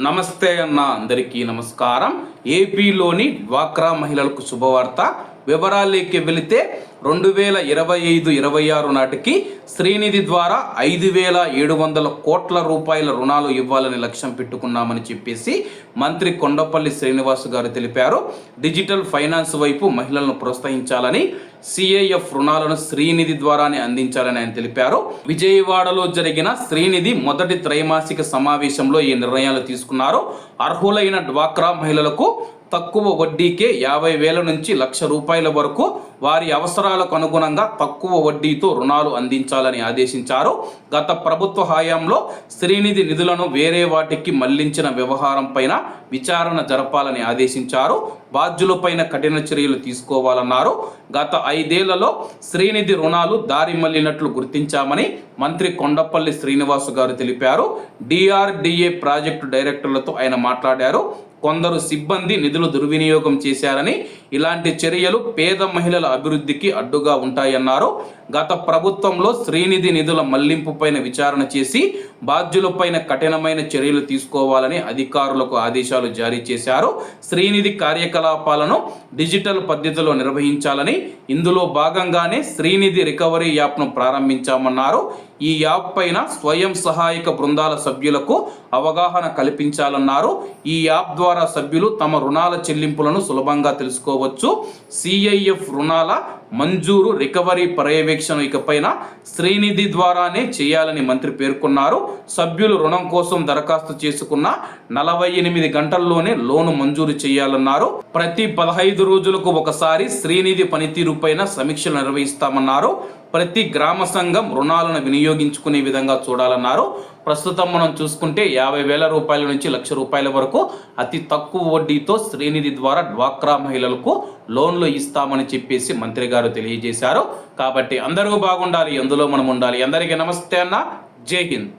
నమస్తే అన్న అందరికీ నమస్కారం. ఏపీలోని డ్వాక్రా మహిళలకు శుభవార్త. వివరాల్లోకి వెళితే రెండు వేల ఇరవై ఐదు ఇరవై ఆరు నాటికి శ్రీనిధి ద్వారా ఐదు వేల ఏడు వందల కోట్ల రూపాయల రుణాలు ఇవ్వాలని లక్ష్యం పెట్టుకున్నామని చెప్పేసి మంత్రి కొండపల్లి శ్రీనివాస్ గారు తెలిపారు. డిజిటల్ ఫైనాన్స్ వైపు మహిళలను ప్రోత్సహించాలని సిఐఎఫ్ రుణాలను శ్రీనిధి ద్వారానే అందించాలని ఆయన తెలిపారు. విజయవాడలో జరిగిన శ్రీనిధి మొదటి త్రైమాసిక సమావేశంలో ఈ నిర్ణయాలు తీసుకున్నారు. అర్హులైన డ్వాక్రా మహిళలకు తక్కువ వడ్డీకే యాభై వేల నుంచి లక్ష రూపాయల వరకు వారి అవసరాలకు అనుగుణంగా తక్కువ వడ్డీతో రుణాలు అందించాలని ఆదేశించారు. గత ప్రభుత్వ హయాంలో శ్రీనిధి నిధులను వేరే వాటికి మళ్ళించిన వ్యవహారం పైన విచారణ జరపాలని ఆదేశించారు. బాధ్యులపైన కఠిన చర్యలు తీసుకోవాలన్నారు. గత ఐదేళ్ళలో శ్రీనిధి రుణాలు దారి మళ్ళినట్లు గుర్తించామని మంత్రి కొండపల్లి శ్రీనివాసు గారు తెలిపారు. డిఆర్డిఏ ప్రాజెక్టు డైరెక్టర్లతో ఆయన మాట్లాడారు. కొందరు సిబ్బంది నిధులు దుర్వినియోగం చేశారని ఇలాంటి చర్యలు పేద మహిళల అభివృద్ధికి అడ్డుగా ఉంటాయన్నారు. గత ప్రభుత్వంలో శ్రీనిధి నిధుల మళ్ళింపుపైన విచారణ చేసి బాధ్యులపైన కఠినమైన చర్యలు తీసుకోవాలని అధికారులకు ఆదేశాలు జారీ చేశారు. శ్రీనిధి కార్యకలాపాలను డిజిటల్ పద్ధతిలో నిర్వహించాలని ఇందులో భాగంగానే శ్రీనిధి రికవరీ యాప్ను ప్రారంభించామన్నారు. ఈ యాప్ పైన స్వయం సహాయక బృందాల సభ్యులకు అవగాహన కల్పించాలన్నారు. ఈ యాప్ ద్వారా సభ్యులు తమ రుణాల చెల్లింపులను సులభంగా తెలుసుకోవచ్చు. సిఐఎఫ్ రుణాల మంజూరు రికవరీ పర్యవేక్షణ ఇకపైన శ్రీనిధి ద్వారానే చేయాలని మంత్రి పేర్కొన్నారు. సభ్యులు రుణం కోసం దరఖాస్తు చేసుకున్న నలభై ఎనిమిది గంటల్లోనే లోను మంజూరు చేయాలన్నారు. ప్రతి పదహైదు రోజులకు ఒకసారి శ్రీనిధి పనితీరు పైన సమీక్షలు నిర్వహిస్తామన్నారు. ప్రతి గ్రామ సంఘం రుణాలను వినియోగించుకునే విధంగా చూడాలన్నారు. ప్రస్తుతం మనం చూసుకుంటే యాభై వేల రూపాయల నుంచి లక్ష రూపాయల వరకు అతి తక్కువ వడ్డీతో శ్రీనిధి ద్వారా డ్వాక్రా మహిళలకు లోన్లు ఇస్తామని చెప్పేసి మంత్రి గారు తెలియజేశారు. కాబట్టి అందరూ బాగుండాలి అందులో మనం ఉండాలి. అందరికీ నమస్తే అన్న. జై హింద్.